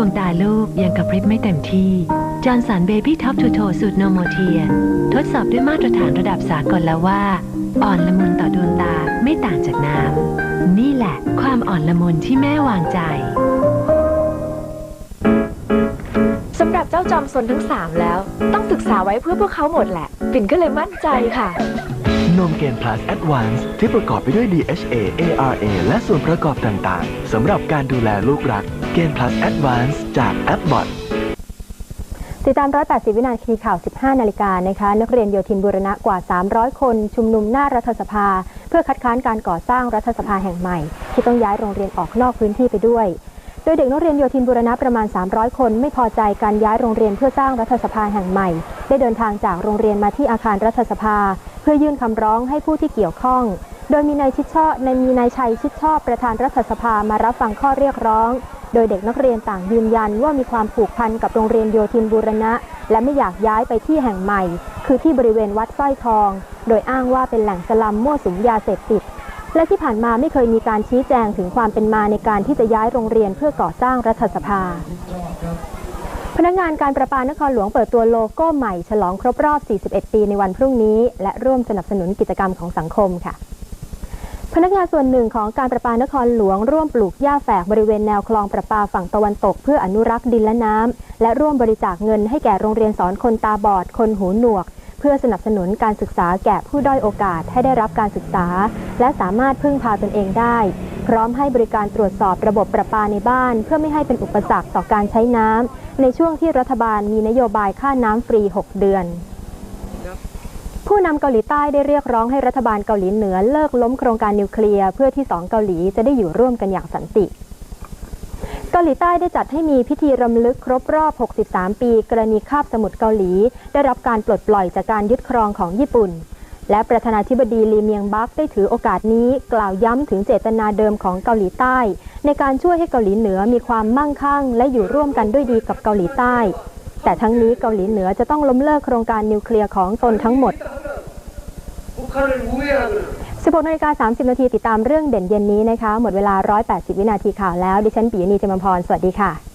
วงตาลูกยังกระพริบไม่เต็มที่ จอร์นสันเบบี้ท็อปทูโทสูตรโนโมเทีย ทดสอบด้วยมาตรฐานระดับสากลแล้วว่า อ่อนละมุนต่อดวงตาไม่ต่างจากน้ำ นี่แหละ ความอ่อนละมุนที่แม่วางใจสำหรับเจ้าจอมสนทั้ง 3 แล้ว ต้องศึกษาไว้เพื่อพวกเขาหมดแหละ ปิ่นก็เลยมั่นใจค่ะ นมเกน plus advance ที่ประกอบไปด้วย DHA ARA และส่วนประกอบต่างๆสำหรับการดูแลลูกรัก เกน plus advance จาก a p b o t ติดตาม 180 วินาทีข่าว 15 นาฬิกานะคะ นักเรียนโยธินบูรณะกว่า 300 คน ชุมนุมหน้ารัฐสภา เพื่อคัดค้านการก่อสร้างรัฐสภาแห่งใหม่ ที่ต้องย้ายโรงเรียนออกนอกพื้นที่ไปด้วย โดยเด็กนักเรียนโยธินบูรณะประมาณ 300 คนไม่พอใจการย้ายโรงเรียนเพื่อสร้างรัฐสภาแห่งใหม่ ได้เดินทางจากโรงเรียนมาที่อาคารรัฐสภา เพื่อยื่นคำร้องให้ผู้ที่เกี่ยวข้อง โดยมีนายชิดชอบในมีนายชัยชิดชอบประธานรัฐสภามารับฟังข้อเรียกร้อง โดยเด็กนักเรียนต่างยืนยันว่ามีความผูกพันกับโรงเรียนโยธินบูรณะ และไม่อยากย้ายไปที่แห่งใหม่ คือที่บริเวณวัดสร้อยทอง โดยอ้างว่าเป็นแหล่งสลัมมั่วสุมยาเสพติดและที่ผ่านมาไม่เคยมีการชี้แจงถึงความเป็นมาในการที่จะย้ายโรงเรียนเพื่อก่อสร้างรัฐสภา พนักงานการประปานครหลวงเปิดตัวโลโก้ใหม่ ฉลองครบรอบ 41 ปีในวันพรุ่งนี้ และร่วมสนับสนุนกิจกรรมของสังคมค่ะ พนักงานส่วนหนึ่งของการประปานครหลวงร่วมปลูกหญ้าแฝกบริเวณแนวคลองประปาฝั่งตะวันตกเพื่ออนุรักษ์ดินและน้ำ และร่วมบริจาคเงินให้แก่โรงเรียนสอนคนตาบอด คนหูหนวก เพื่อสนับสนุนการศึกษาแก่ผู้ด้อยโอกาสให้ได้รับการศึกษา และสามารถพึ่งพาตนเองได้ พร้อมให้บริการตรวจสอบระบบประปาในบ้าน เพื่อไม่ให้เป็นอุปสรรคต่อการใช้น้ำในช่วงที่รัฐบาลมีนโยบายค่าน้ำฟรี 6 เดือน ผู้นำเกาหลีใต้ได้เรียกร้องให้รัฐบาลเกาหลีเหนือเลิกล้มโครงการนิวเคลียร์เพื่อที่สองเกาหลีจะได้อยู่ร่วมกันอย่างสันติเกาหลีใต้ได้จัดให้มีพิธีรำลึกครบรอบ 63 ปี กรณีคาบสมุทรเกาหลี ได้รับการปลดปล่อยจากการยึดครองของญี่ปุ่น และประธานาธิบดีลีเมียงบักได้ถือโอกาสนี้กล่าวย้ำถึงเจตนาเดิมของเกาหลีใต้ ในการช่วยให้เกาหลีเหนือมีความมั่งคั่ง และอยู่ร่วมกันด้วยดีกับเกาหลีใต้ แต่ทั้งนี้เกาหลีเหนือจะต้องล้มเลิกโครงการนิวเคลียร์ของตนทั้งหมด 16นาฬิกา30 นาทีติดตามเรื่องเด่นเย็นนี้นะคะ หมดเวลา 180 วินาทีข่าวแล้ว ดิฉันปีนีเจมพร สวัสดีค่ะ